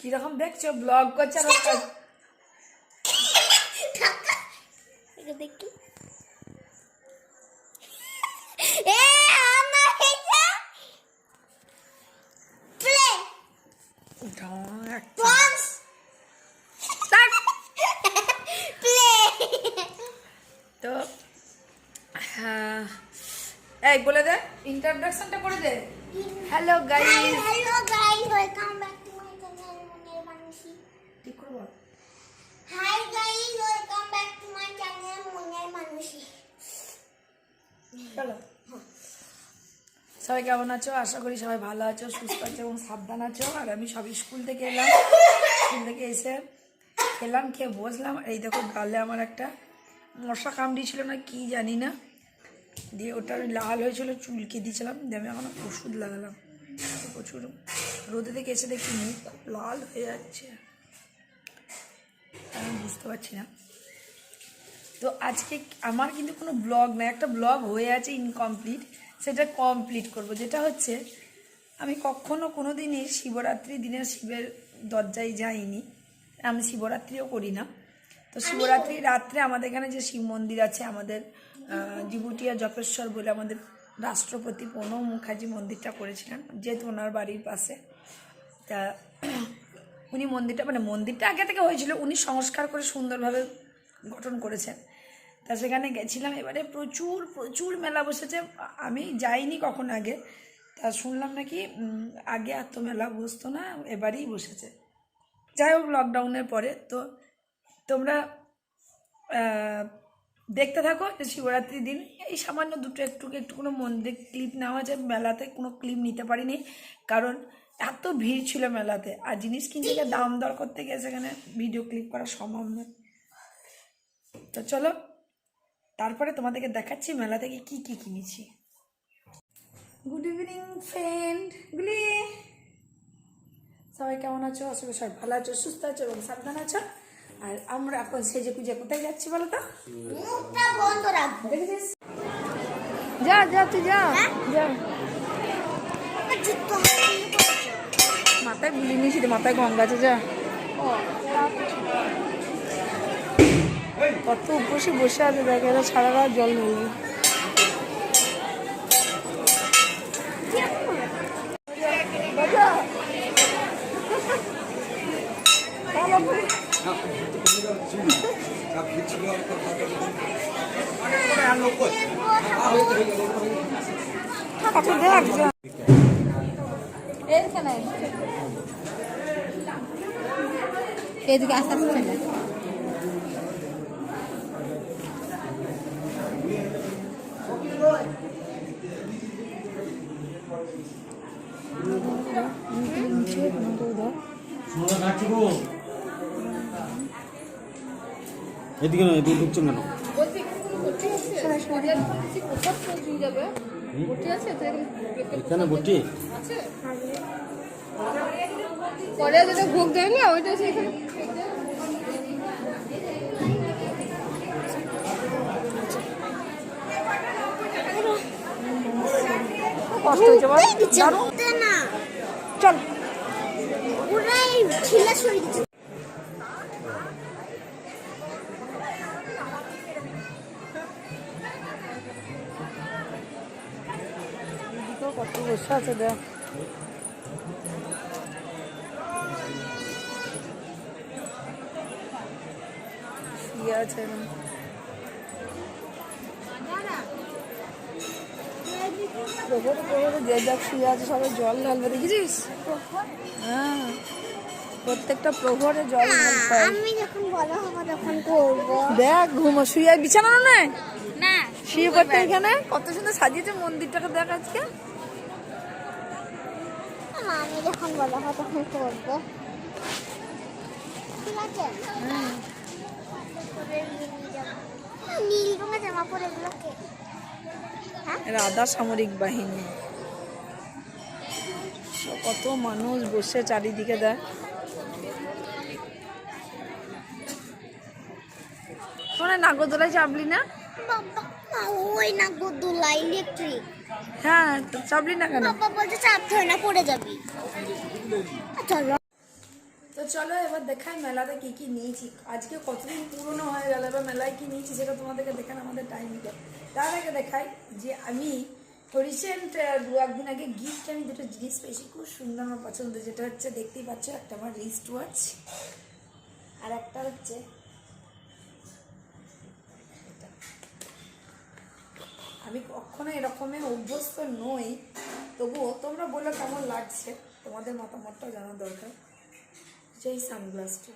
কীরকম দেখছ? ব্লগ করছে দেখি এ আমার এটা প্লে ঢং একটা। পন্স থাক। প্লে তো হ্যাঁ এই বলে দে। ইন্ট্রোডাকশনটা করে দে। Hello guys hello guys welcome back to my channel মনের মানুষী ঠিক করে বল hi guys welcome back to my channel মনের মানুষী চলো। সবাই কেমন আছো? আশা করি সবাই ভালো আছো সুস্থ আছো এবং সাবধান আছো। আর আমি সব স্কুল থেকে এলাম। স্কুল থেকে এসে খেলাম খেয়ে বসলাম। এই দেখো গালে আমার একটা মশা কামড়ি ছিল না কি জানি না। দিয়ে ওটা লাল হয়েছিল চুলকে দিয়েছিলাম দিয়ে আমি এখন ওষুধ লাগালাম। প্রচুর রোদে থেকে এসে দেখি মুখ লাল হয়ে যাচ্ছে। আমি বুঝতে পারছি না। তো আজকে আমার কিন্তু কোনো ব্লগ না একটা ব্লগ হয়ে আছে ইনকমপ্লিট সেটা কমপ্লিট করব যেটা হচ্ছে আমি কখনো কোনো দিনই শিবরাত্রি দিনে শিবের দরজায় যাইনি। আমি শিবরাত্রিও করি না। তো শিবরাত্রি রাত্রে আমাদের এখানে যে শিব মন্দির আছে আমাদের জিবুটিয়া জপেশ্বর বলে আমাদের রাষ্ট্রপতি প্রণব মুখার্জি মন্দিরটা করেছিলেন, যেহেতু ওনার বাড়ির পাশে। তা উনি মন্দিরটা মানে মন্দিরটা আগে থেকে হয়েছিল, উনি সংস্কার করে সুন্দরভাবে গঠন করেছেন। তা সেখানে গেছিলাম, এবারে প্রচুর প্রচুর মেলা বসেছে, আমি যাইনি কখন আগে। তা শুনলাম নাকি আগে এত মেলা বসতো না, এবারেই বসেছে। যাই হোক লকডাউনের পরে, তো তোমরা দেখতে থাকো শিবরাত্রির দিন। এই সামান্য দুটো একটু একটু কোনো মন্দির ক্লিপ নেওয়া যায়, মেলাতে কোনো ক্লিপ নিতে পারিনি। কারণ এত ভিড় ছিল মেলাতে। আর জিনিস কিনতে গিয়ে দাম দর করতে গিয়ে সেখানে ভিডিও ক্লিপ করা সম্ভব নয়। তো চলো, তারপরে তোমাদেরকে দেখাচ্ছি মেলা থেকে কি কি কিনেছি। গুড ইভিনিং ফ্রেন্ড গুলি। সবাই কেমন আছো? করি সবাই ভালো আছো, সুস্থ আছো এবং সাবধান আছো। আর আমরা এখন সেজে পুজো কোথায় যাচ্ছি বলো তো? মুখটা বন্ধ রাখব। দেখেছিস যা যা তুই যা। যা। হারিয়ে পড়েছে। মাথায় গুলি নিয়েছি রে, মাথায় গঙ্গা আছে যা। কত উপসে বসে আছে দেখে এরা সারা রাত জল নেই এদিকে আস্তে আস্তে সোনা কাটছি এদিকে না এদিকে ঢুকছেন কেন? এখানে বটি পরে যেটা ভোগ দেয় না ওইটা সেখানে কষ্ট না। চল। পুরাই সরে আছে দেখ। আছে এরম। প্রহরে প্রহরে যে যাক শুয়ে আছে সবাই জল ঢালবে দেখেছিস? হ্যাঁ। প্রত্যেকটা প্রহরে জল ঢালতে আমি যখন বড় হব তখন করব। দেখ ঘুমো শুয়ে বিছানা নয় না? শুয়ে পড়তে এখানে? কত সুন্দর সাজিয়েছে মন্দিরটাকে দেখ আজকে। আমি যখন বড় হব তখন করব ঠিক আছে। নীল রঙের জামা পরে এগুলোকে হ্যাঁ? রাধা সামরিক বাহিনী। কত মানুষ বসে চারিদিকে দেয় শোনে নাগরদোলায় চাপলি না? ওই না গদুলা ইলেকট্রিক হ্যাঁ চাপলি না কেন? বাবা বলছে চাপ ধরে না পড়ে যাবি। চলো তো চলো এবার দেখাই মেলাতে কি কি নিয়েছি। আজকে কতদিন পুরনো হয়ে গেল এবার মেলায় কি নিয়েছি সেটা তোমাদেরকে দেখান আমাদের টাইম দিতে তার আগে দেখাই যে আমি রিসেন্ট দু একদিন আগে গিফট আমি দুটো জিনিস পেয়েছি খুব সুন্দর আমার পছন্দ যেটা হচ্ছে দেখতেই পাচ্ছ একটা আমার রিস্ট ওয়াচ আর একটা হচ্ছে আমি কখনো এরকমের অভ্যস্ত নই। তবুও তোমরা বলো কেমন লাগছে? তোমাদের মতামতটা জানা দরকার। সেই সানগ্লাসটা।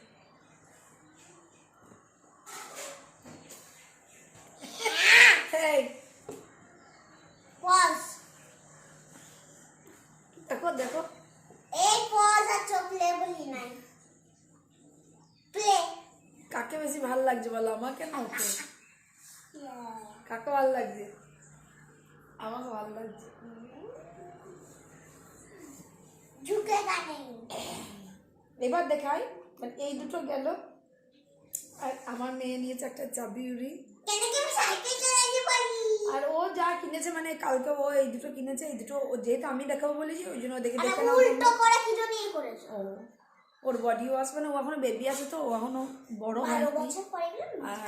দেখো দেখো। এই পজ আর চোখ লেবলি নাই। প্লে কাকে বেশি ভালো লাগছে বলো আমাকে না ওকে? কাকে ভালো লাগছে? আমাকে ভালো লাগছে। ঝুঁকে এবার দেখাই মানে এই দুটো গেল। আর আমার মেয়ে নিয়েছে একটা চালাতে পারি? আর ও যা কিনেছে মানে কালকে ও এই দুটো কিনেছে এই দুটো যেহেতু আমি দেখাবো বলেছি ওই জন্য দেখে দেখে ও ওর বডি ওয়াশ মানে ও এখনও বেবি আছে তো ও এখনও বড় গেলে আর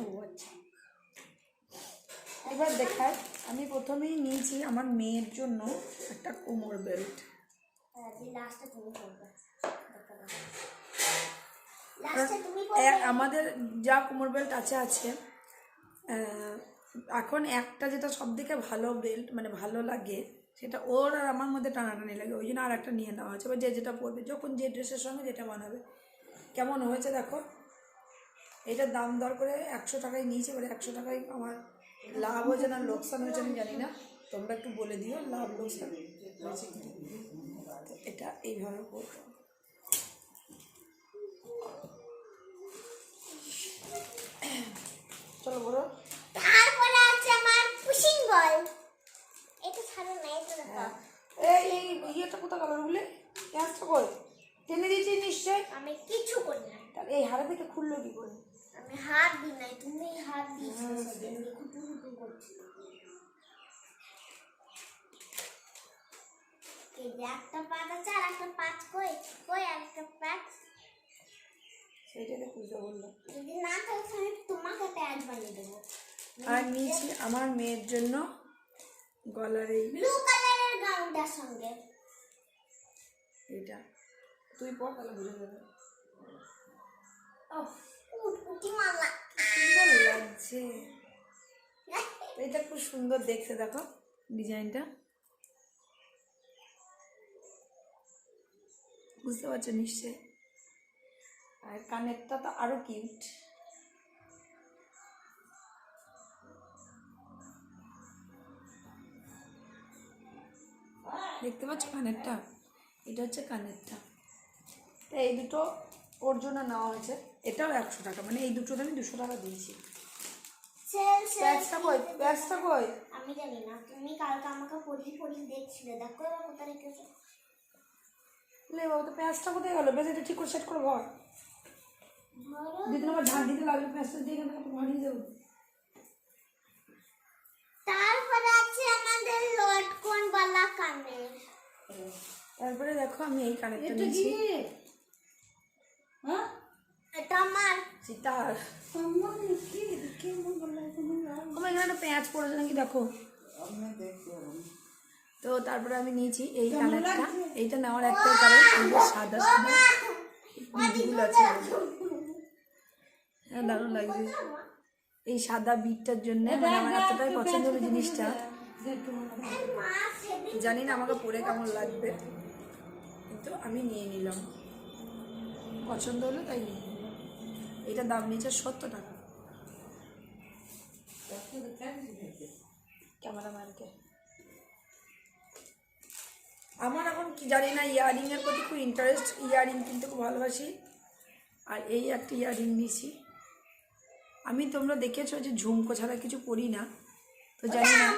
ও আচ্ছা। এবার দেখায় আমি প্রথমেই নিয়েছি আমার মেয়ের জন্য একটা কোমর বেল্ট। এ- আমাদের যা কোমর বেল্ট আছে আছে। এখন একটা যেটা সব থেকে ভালো বেল্ট মানে ভালো লাগে সেটা ওর আর আমার মধ্যে টানাটানি লাগে। ওই জন্য আর একটা নিয়ে নেওয়া হয়েছে। এবার যে যেটা পরবে যখন যে ড্রেসের সঙ্গে যেটা বানাবে। কেমন হয়েছে দেখো? এটার দাম দর করে একশো টাকায় নিয়েছে এবারে একশো টাকায় আমার লাভ হয়েছে না লোকসান হয়েছে আমি জানি না। তোমরা একটু বলে দিও লাভ লোকসান হয়েছে কি এটা এইভাবে করব। চলো বলো। তারপরে আছে আমার পুশিং বল এটা ছাড়ো না এটা দেখো এই এই ইয়েটা কোথা গেল রুগলে গ্যাসটা কই? টেনে দিয়েছি নিশ্চয়? আমি কিছু করি না। তাহলে এই হাড়া থেকে খুললো কি করে? আমি হাত দিই নাই তুমি হাত দিয়েছ সেদিন। এই যে একটা পাত আছে আর একটা পাত কই? কই একটা পাত? সেইটাতে খুলতে বলল। যদি না থাকে আমি তোমাকে প্যান্ট বানিয়ে দেবো। আর নিয়েছি আমার মেয়ের জন্য গলার এই ব্লু কালারের গাউনটার সঙ্গে। এইটা। তুই পর তাহলে বুঝে যাবে। লাগছে এটা খুব সুন্দর দেখতে, দেখো ডিজাইনটা। বুঝতে পারছ নিশ্চয় আর কানেরটা তো আরও কিউট। দেখতে পাচ্ছ কানেরটা? এটা হচ্ছে কানেরটা। তো এই দুটো ওর জন্য নেওয়া হয়েছে। এটাও একশো টাকা মানে এই দুটোতে আমি দুশো টাকা দিয়েছি। প্যাচটা কই? প্যাচটা কই? আমি জানি না তুমি কালকে আমাকে পড়ি পড়ি দেখছিলে দেখো এবার কোথায় রেখেছো। লে বাবা তো প্যাচটা কোথায় গেলো? বেশ এটা ঠিক করে সেট করে ভর। ধরো দুদিন ঝাঁট দিতে প্যাচটা দিয়ে ভারিয়ে দেবো। তারপরে আছে আমাদের লটকন বালা কানের। তারপরে দেখো আমি এই কানেরটা নিয়েছি। এটা আমার সীতার আমার এখানে একটা পেঁয়াজ পড়েছে নাকি? দেখো। তো তারপরে আমি নিয়েছি এই কানেরটা এইটা নেওয়ার একটা কারণ সুন্দর সাদা সাদা। বিটগুলো আছে। হ্যাঁ দারুণ লাগছে। এই সাদা বিটটার জন্য মানে আমার এতটাই পছন্দ হলো জিনিসটা। জানি না আমাকে পরে কেমন লাগবে। কিন্তু আমি নিয়ে নিলাম। পছন্দ হলো তাই নিয়ে এটার দাম নিয়েছে সত্তর টাকা। ক্যামেরাম্যানকে আমার এখন কি জানি না ইয়ারিংয়ের প্রতি খুব ইন্টারেস্ট ইয়ারিং কিনতে খুব ভালোবাসি। আর এই একটা ইয়ারিং নিয়েছি। আমি তোমরা দেখেছ যে ঝুমকো ছাড়া কিছু পরি না। তো জানি না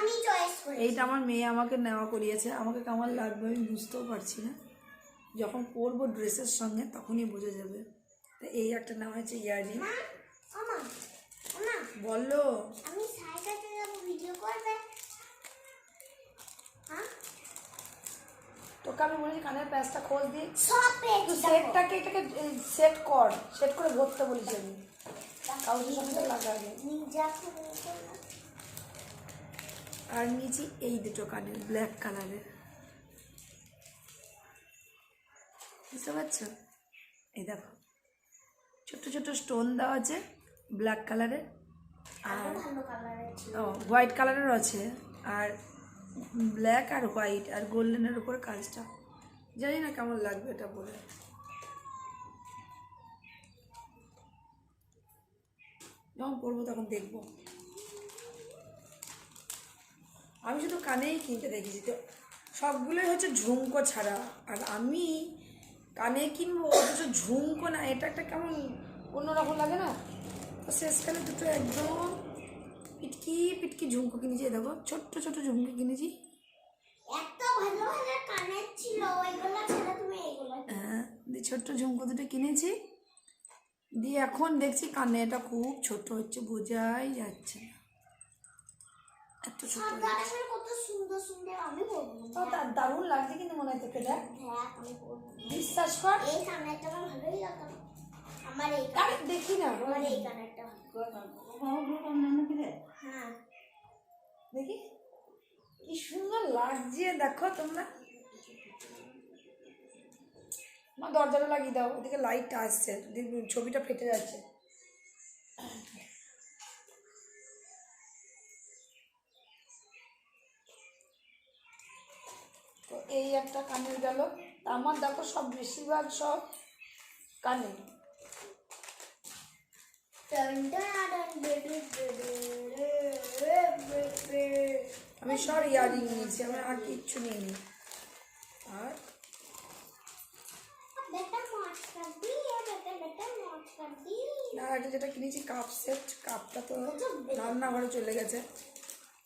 করি এইটা আমার মেয়ে আমাকে নেওয়া করিয়েছে। আমাকে কেমন লাগবে আমি বুঝতেও পারছি না। যখন পরবো ড্রেসের সঙ্গে তখনই বোঝা যাবে। তো এই একটা নেওয়া হয়েছে ইয়ারিং বলো আমি সাইকেলে যাব ভিডিও করবে? হ্যাঁ? তোকে আমি বলেছি কানের প্যাঁচটা খোঁজ দিয়ে। সব সেটটাকে এটাকে সেট কর। সেট করে ধরতে বলেছি আমি। কাউকে সঙ্গে লাগাবে আর নিচে এই দুটো কানের ব্ল্যাক কালারের বুঝতে পারছ? এই দেখো। ছোট ছোট স্টোন দেওয়া আছে ব্ল্যাক কালারের আর ও হোয়াইট কালারের আছে। আর ব্ল্যাক আর হোয়াইট আর গোল্ডেনের উপর কাজটা। জানি না কেমন লাগবে এটা বলে যখন পরবো তখন দেখব। আমি শুধু কানেই কিনতে দেখেছি। তো সবগুলোই হচ্ছে ঝুমকো ছাড়া। আর আমি কানে কিনবো অথচ ঝুমকো না এটা একটা কেমন অন্যরকম লাগে না? তো শেষকালে দুটো একদম পিটকি পিটকি ঝুমকো কিনেছি দেখো ছোট্ট ছোট ঝুমকো কিনেছি। এত ভালো ভালো কানের ছিল ওইগুলো ছেড়ে তুমি এইগুলো হ্যাঁ ছোট্ট ঝুমকো দুটো কিনেছি। দিয়ে এখন দেখছি কানে এটা খুব ছোট হচ্ছে বোঝাই যাচ্ছে না। ছোট কত সুন্দর সুন্দর আমি তো তার দারুণ লাগছে কিন্তু মনে হয় তোকে দেখ। হ্যাঁ বিশ্বাস কর। এই কানেরটা আমার ভালোই লাগতো আমার এই আরে দেখি না আমার এই কানেরটা হ্যাঁ। দেখি। কি সুন্দর লাগছে দেখো তোমরা। আমার দরজাটা লাগিয়ে দাও ওদিকে লাইটটা আসছে ছবিটা ফেটে যাচ্ছে। এই একটা কানের গেল। আমার দেখো সব বেশিরভাগ সব কানে। আমি সব ইয়ারিং নিয়েছি আমি আর কিচ্ছু নিইনি। আর? আর একটা যেটা কিনেছি কাপ সেট কাপটা তো রান্নাঘরে চলে গেছে।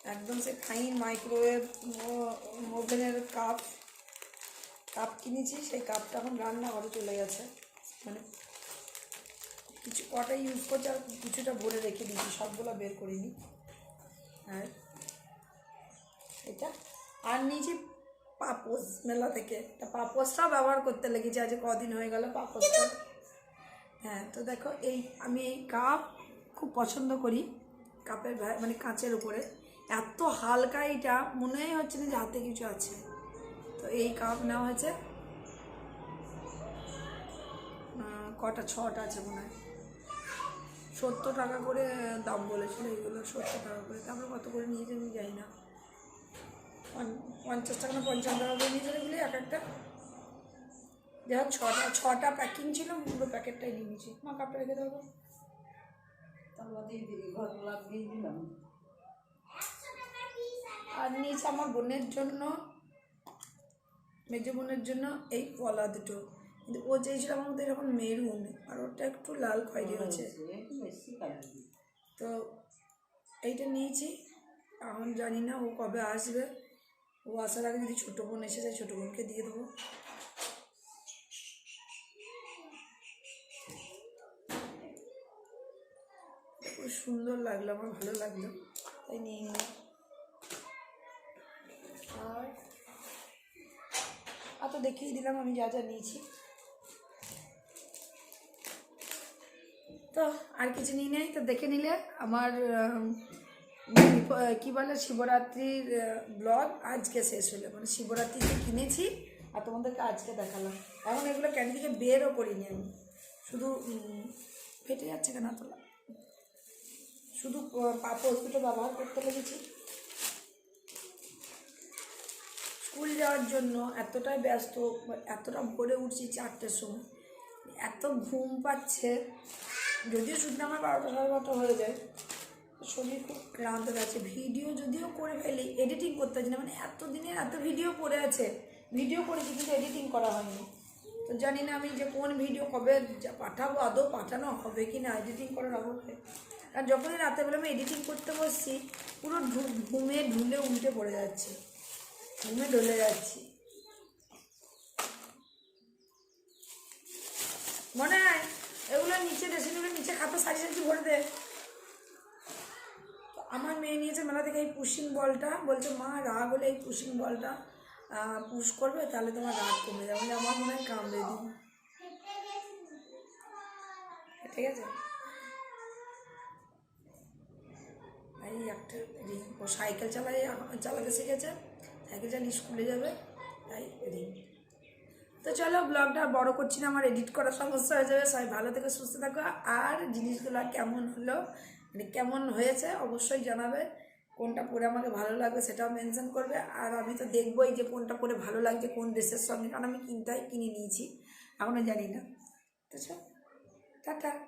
একদম সে ফাইন মাইক্রোওয়েভ ওভেনের কাপ কাপ কিনেছি, সেই কাপটা এখন রান্নাঘরে চলে গেছে। মানে কিছু কটা ইউজ করছে আর কিছুটা ভরে রেখে দিয়েছি, সবগুলো বের করিনি। আর এটা, আর নিয়েছি পাপোস মেলা থেকে। তা পাপোসটাও ব্যবহার করতে লেগেছে, আজ কদিন হয়ে গেল পাপোসটা হ্যাঁ তো দেখো এই, আমি এই কাপ খুব পছন্দ করি কাপের মানে কাঁচের উপরে। এত হালকা এটা, মনেই হচ্ছে না যে হাতে কিছু আছে। তো এই কাপ নেওয়া হয়েছে। কটা ছটা আছে মনে হয়। সত্তর টাকা করে দাম বলেছিল এগুলো, সত্তর টাকা করে। তারপরে কত করে নিয়েছে আমি জানি না। পঞ্চাশ টাকা না পঞ্চান্ন টাকা করে নিয়েছিল এগুলি, এক একটা। যাই হোক, ছটা ছটা প্যাকিং ছিল পুরো প্যাকেটটাই নিয়ে নিয়েছি। মা কাপটা রেখে দেবো আর নিয়েছি আমার বোনের জন্য মেজো বোনের জন্য এই পলা দুটো। কিন্তু ও চেয়েছিল আমার মধ্যে এরকম মেরুন আর ওটা একটু লাল খয়েরি হচ্ছে তো এইটা নিয়েছি। এখন জানি না ও কবে আসবে। ও আসার আগে যদি ছোটো বোন এসে যায় ছোটো বোনকে দিয়ে দেবো। খুব সুন্দর লাগল আমার ভালো লাগল। তাই নিয়ে নিলাম আর আর তো দেখিয়ে দিলাম, আমি যা যা নিয়েছি। তো আর কিছু নিয়ে নেই, তো দেখে নিলে আমার কি বলে, শিবরাত্রির ব্লগ আজকে শেষ হলো। মানে শিবরাত্রিতে কিনেছি আর তোমাদেরকে আজকে দেখালাম। এখন এগুলো ক্যান্ডি থেকে বেরও করিনি আমি। শুধু ফেটে যাচ্ছে কেন তোলা শুধু পাপড় দুটো ব্যবহার করতে লেগেছি স্কুল যাওয়ার জন্য এতটাই ব্যস্ত, এতটা ভোরে উঠছি চারটের সময়, এত ঘুম পাচ্ছে। যদিও শুধু আমার বারোটা সাড়ে বারোটা হয়ে যায়, শরীর খুব ক্লান্ত আছে ভিডিও যদিও করে ফেলি এডিটিং করতে পারছি না মানে এত দিনের এত ভিডিও পড়ে আছে, ভিডিও করেছি কিন্তু এডিটিং করা হয়নি। তো জানি না আমি যে কোন ভিডিও কবে পাঠাবো, আদৌ পাঠানো হবে কি না এডিটিং করার অভাবে আর যখনই রাতেরবেলা আমি এডিটিং করতে বসছি, পুরো ঘুমে ঢুলে উল্টে পড়ে যাচ্ছে। ঘুমে ঢলে যাচ্ছি। মনে হয় এগুলো নিচে ড্রেসিং টেবিলের নিচে খাতা সারি সারি ভরে দে। আমার মেয়ে নিয়েছে মেলা থেকে এই পুশিং বলটা বলছে, মা, রাগ হলে এই পুশিং বলটা পুশ করবে, তাহলে তোমার রাগ কমে যাবে। আমার মনে হয় কামড়ে দিই। ঠিক আছে? এই একটা ও সাইকেল চালাই চালাতে শিখেছে। চালিয়ে স্কুলে যাবে, তাই রিং তো চলো ব্লগটা বড় করছি না, আমার এডিট করার সমস্যা হয়ে যাবে। সবাই ভালো থেকে, সুস্থ থাকো। আর জিনিসগুলো কেমন হলো মানে কেমন হয়েছে, অবশ্যই জানাবে। কোনটা পরে আমাকে ভালো লাগবে সেটাও মেনশন করবে। আর আমি তো দেখবোই যে কোনটা পরে ভালো লাগছে, কোন ড্রেসের সঙ্গে। কারণ আমি কিনতে কিনে নিয়েছি। এখনও জানি না। তো চল, টাটা।